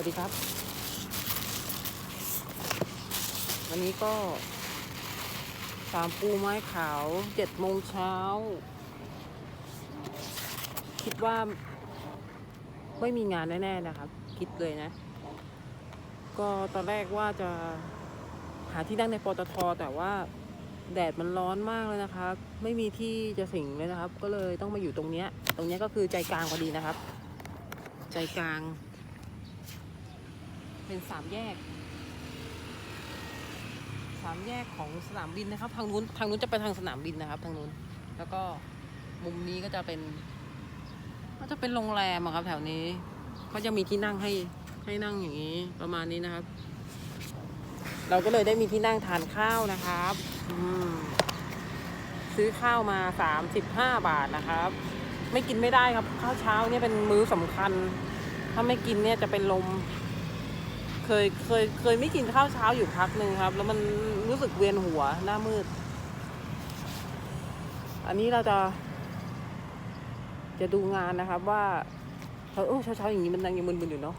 วัสดีครับ วันนี้ก็สามปูไม้ขาวเจ็ดโมงเช้า คิดว่าไม่มีงานแน่ ๆ นะครับ คิดเลยนะ ก็ตอนแรกว่าจะหาที่นั่งในปตทแต่ว่าแดดมันร้อนมากเลยนะครับ ไม่มีที่จะสิงเลยนะครับ ก็เลยต้องมาอยู่ตรงเนี้ย ตรงเนี้ยก็คือใจกลางพอดีนะครับ ใจกลาง เป็นสามแยกสามแยกของสนามบินนะครับ ทางนู้นทางนู้นจะไปทางสนามบินนะครับ ทางนู้น แล้วก็มุมนี้ก็จะเป็นก็จะเป็นโรงแรมอะครับ แถวนี้ก็จะมีที่นั่งให้ให้นั่งอย่างนี้ ประมาณนี้นะครับ เราก็เลยได้มีที่นั่งทานข้าวนะครับซื้อข้าวมาสามสิบห้าบาทนะครับ ไม่กินไม่ได้ครับ ข้าวเช้าเนี่ยเป็นมื้อสำคัญ ถ้าไม่กินเนี่ยจะเป็นลม เคยเคยเคยไม่กินข้าวเช้าอยู่พักหนึ่งครับ แล้วมันรู้สึกเวียนหัวหน้ามืด อันนี้เราจะ จะดูงานนะครับว่าเออเช้าเช้าอย่างนี้มันยังยังมึนๆอยู่เนาะ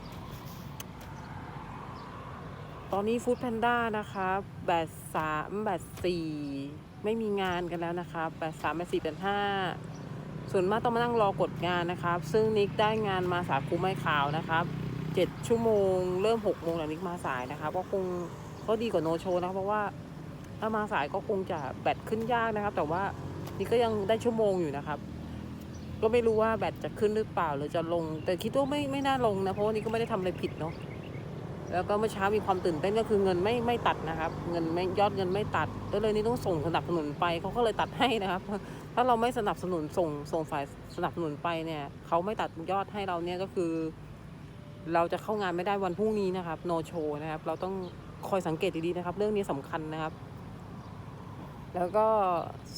ตอนนี้ฟู้ดแพนด้านะครับแบตสามแบตสี่ไม่มีงานกันแล้วนะครับแบตสามแบตสี่แบตห้าส่วนมากต้องมานั่งรอกดงานนะครับ ซึ่งนิกได้งานมาสาคูไม้ขาวนะครับ เจ็ดชั่วโมง เริ่มหกโมงแต่นิกมาสายนะครับก็คงก็ดีกว่าโนโชนะเพราะว่าถ้ามาสายก็คงจะแบตขึ้นยากนะครับ แต่ว่านี่ก็ยังได้ชั่วโมงอยู่นะครับ ก็ไม่รู้ว่าแบตจะขึ้นหรือเปล่าหรือจะลง แต่คิดว่าไม่ไม่น่าลงนะเพราะว่านี่ก็ไม่ได้ทำอะไรผิดเนาะแล้วก็เมื่อเช้ามีความตื่นเต้นก็คือเงินไม่ไม่ตัดนะครับ เงินไม่ยอดเงินไม่ตัดก็เลยนี่ต้องส่งสนับสนุนไปเขาก็เลยตัดให้นะครับ ถ้าเราไม่สนับสนุนส่งส่งฝ่ายสนับสนุนไปเนี่ยเขาไม่ตัดยอดให้เราเนี่ยก็คือ เราจะเข้างานไม่ได้วันพรุ่งนี้นะครับ no show นะครับ เราต้องคอยสังเกตดีๆนะครับ เรื่องนี้สำคัญนะครับ แล้วก็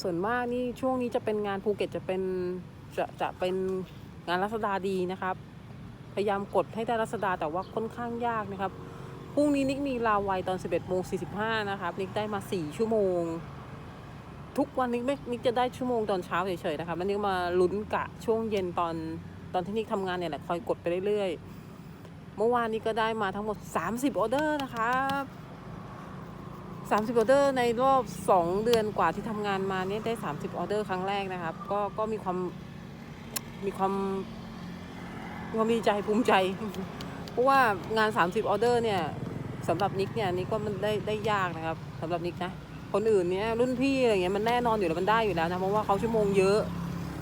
ส่วนมากนี่ช่วงนี้จะเป็นงานภูเก็ตจะเป็นจะจะเป็นงานรัศดาดีนะครับ พยายามกดให้ได้รัศดาแต่ว่าค่อนข้างยากนะครับพรุ่งนี้นิกมีลาวัยตอน 11โมง45นะครับนิกได้มา 4 ชั่วโมง ทุกวันนิกไม่นิกจะได้ชั่วโมงตอนเช้าเฉยๆนะครับแล้วนิกมาลุ้นกะช่วงเย็นตอนตอนที่นิกทำงานเนี่ยแหละคอยกดไปเรื่อยๆ เมื่อวานนี้ก็ได้มาทั้งหมด 30 ออเดอร์นะครับ30 ออเดอร์ในรอบ 2 เดือนกว่าที่ทำงานมาเนี่ยได้ 30 ออเดอร์ครั้งแรกนะครับ ก็ก็มีความมีความมีความดีใจภูมิใจ เพราะว่างาน 30 ออเดอร์เนี่ยสำหรับนิกเนี่ยนิกก็มันได้ได้ยากนะครับสำหรับนิกนะคนอื่นเนี่ยรุ่นพี่อะไรเงี้ยมันแน่นอนอยู่แล้วมันได้อยู่แล้วนะเพราะว่าเขาชั่วโมงเยอะ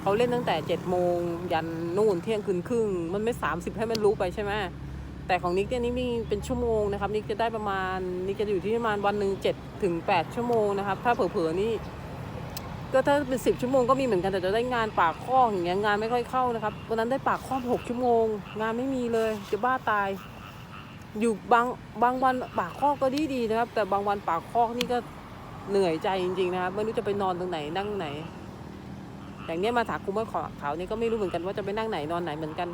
เขาเล่นตั้งแต่7จ็ดโมงยันนู่นเที่ยงคืนครึ่ง มันไม่ 30 ให้มันรู้ไปใช่ไหม แต่ของนิกเนี่ยนี่มีเป็นชั่วโมงนะครับนิกจะได้ประมาณนิกจะอยู่ที่ประมาณวันหนึ่งเจ็ดถึงแปดชั่วโมงนะครับ ถ้าเผลอๆนี่ก็ถ้าเป็นสิบชั่วโมงก็มีเหมือนกันแต่จะได้งานปากข้ออย่างเงี้ยงานไม่ค่อยเข้านะครับวันนั้นได้ปากข้อหกชั่วโมง งานไม่มีเลยจะบ้าตาย อยู่บางบางวันปากข้อก็ดีดีนะครับ แต่บางวันปากข้อนี่ก็เหนื่อยใจจริงๆนะครับไม่รู้จะไปนอนตรงไหนนั่งไหน อย่างเนี้ยมาถาคุมว่าขอขาวนี่ก็ไม่รู้เหมือนกันว่าจะไปนั่งไหนนอนไหนเหมือนกัน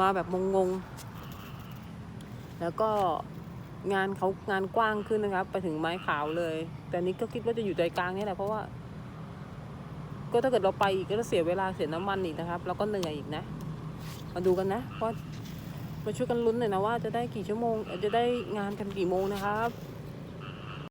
มาแบบงงๆ แล้วก็งานเขางานกว้างขึ้นนะครับ ไปถึงไม้ขาวเลย แต่นี้ก็คิดว่าจะอยู่ใจกลางนี่แหละเพราะว่า ก็ถ้าเกิดเราไปอีกก็จะเสียเวลาเสียน้ำมันอีกนะครับ แล้วก็เหนื่อยอีกนะ มาดูกันนะว่ามาช่วยกันลุ้นหน่อยนะว่าจะได้กี่ชั่วโมง จะได้งานกันกี่โมงนะครับ